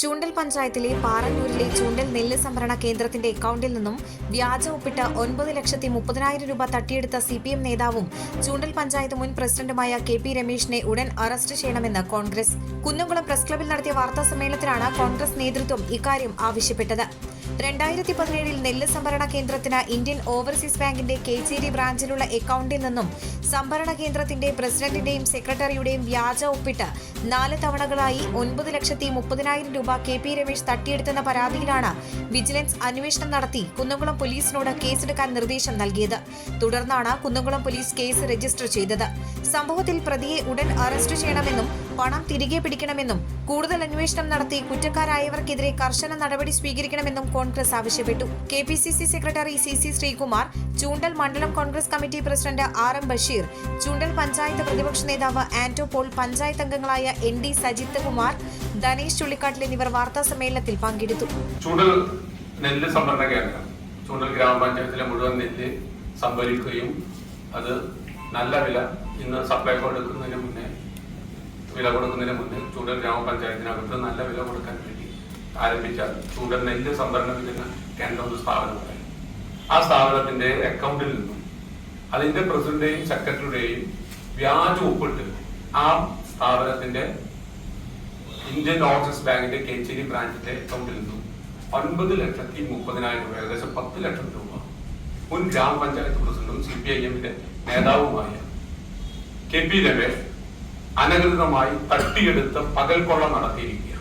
ചൂണ്ടൽ പഞ്ചായത്തിലെ പാറന്നൂരിലെ ചൂണ്ടൽ നെല്ല് സംഭരണ കേന്ദ്രത്തിന്റെ അക്കൗണ്ടിൽ നിന്നും വ്യാജ ഒപ്പിട്ട് ഒൻപത് ലക്ഷത്തി മുപ്പതിനായിരം രൂപ തട്ടിയെടുത്ത സി പി എം നേതാവും ചൂണ്ടൽ പഞ്ചായത്ത് മുൻ പ്രസിഡന്റുമായ കെ പി രമേശിനെ ഉടൻ അറസ്റ്റ് ചെയ്യണമെന്ന് കോൺഗ്രസ്. കുന്നംകുളം പ്രസ് ക്ലബിൽ നടത്തിയ വാർത്താ സമ്മേളനത്തിലാണ് കോൺഗ്രസ് നേതൃത്വം ഇക്കാര്യം ആവശ്യപ്പെട്ടത്. രണ്ടായിരത്തി പതിനേഴിൽ നെല്ല് സംഭരണ കേന്ദ്രത്തിന് ഇന്ത്യൻ ഓവർസീസ് ബാങ്കിന്റെ കേച്ചേരി ബ്രാഞ്ചിലുള്ള അക്കൗണ്ടിൽ നിന്നും സംഭരണ കേന്ദ്രത്തിന്റെ പ്രസിഡന്റിന്റെയും സെക്രട്ടറിയുടെയും വ്യാജ ഒപ്പിട്ട് നാല് തവണകളായി ഒൻപത് ലക്ഷത്തി മുപ്പതിനായിരം രൂപ കെ പി രമേശ് തട്ടിയെടുത്തെന്ന പരാതിയിലാണ് വിജിലൻസ് അന്വേഷണം നടത്തി കുന്നംകുളം പോലീസിനോട് കേസെടുക്കാൻ നിർദ്ദേശം നൽകിയത്. തുടർന്നാണ് കുന്നംകുളം പോലീസ് കേസ് രജിസ്റ്റർ ചെയ്തത്. സംഭവത്തിൽ പ്രതിയെ ഉടൻ അറസ്റ്റ് ചെയ്യണമെന്നും പണം തിരികെ പിടിക്കണമെന്നും കൂടുതൽ അന്വേഷണം നടത്തി കുറ്റക്കാരായവർക്കെതിരെ കർശന നടപടി സ്വീകരിക്കണമെന്നും കോൺഗ്രസ് ആവശ്യപ്പെട്ടു. K P C C secretary C C Sreekumar Choondal മണ്ഡലം Congress committee president R M Basheer Choondal panchayat പ്രതിപക്ഷ നേതാവ് ആന്റോ പോൾ പഞ്ചായത്ത് അംഗങ്ങളായ എൻ ഡി സജിത്ത് കുമാർ ധനേഷ് ചുള്ളിക്കാട്ടിൽ എന്നിവർ വാർത്താ സമ്മേളനത്തിൽ പങ്കെടുത്തു. ചൂണ്ടൽ നെല്ല് സംഭരണ ചൂണ്ടൽ ഗ്രാമപഞ്ചായത്തിലെ മുഴുവൻ നെല്ല് സംഭരിക്കുകയും അത് നല്ല വില ഇന്ന് സപ്ലൈകോ എടുക്കുന്നതിന് മുന്നേ വില കൊടുക്കുന്നതിന് മുന്നിൽ ചൂടൽ ഗ്രാമപഞ്ചായത്തിനകത്ത് നല്ല വില കൊടുക്കാൻ വേണ്ടി ആരംഭിച്ച ചൂടൽ നെല്ല് സംഭരണത്തിന് കേന്ദ്രം ഒരു സ്ഥാപനമുണ്ടായി. ആ സ്ഥാപനത്തിന്റെ അക്കൗണ്ടിൽ നിന്നും അതിന്റെ പ്രസിഡന്റേയും സെക്രട്ടറിയുടെയും വ്യാജ ഒപ്പിട്ട് ആ സ്ഥാപനത്തിന്റെ ഇന്ത്യൻ ഓവർസീസ് ബാങ്കിന്റെ കേച്ചേരി ബ്രാഞ്ചിന്റെ അക്കൗണ്ടിൽ നിന്നും ഒൻപത് ലക്ഷത്തി മുപ്പതിനായിരം രൂപ ഏകദേശം പത്ത് ലക്ഷം രൂപ മുൻ ഗ്രാമപഞ്ചായത്ത് പ്രസിഡന്റും സി പി ഐ എമ്മിന്റെ നേതാവുമായ കെ പി രമേശ് അനധികൃതമായി തട്ടിയെടുത്ത് പകൽക്കൊള്ള നടത്തിയിരിക്കുകയാണ്.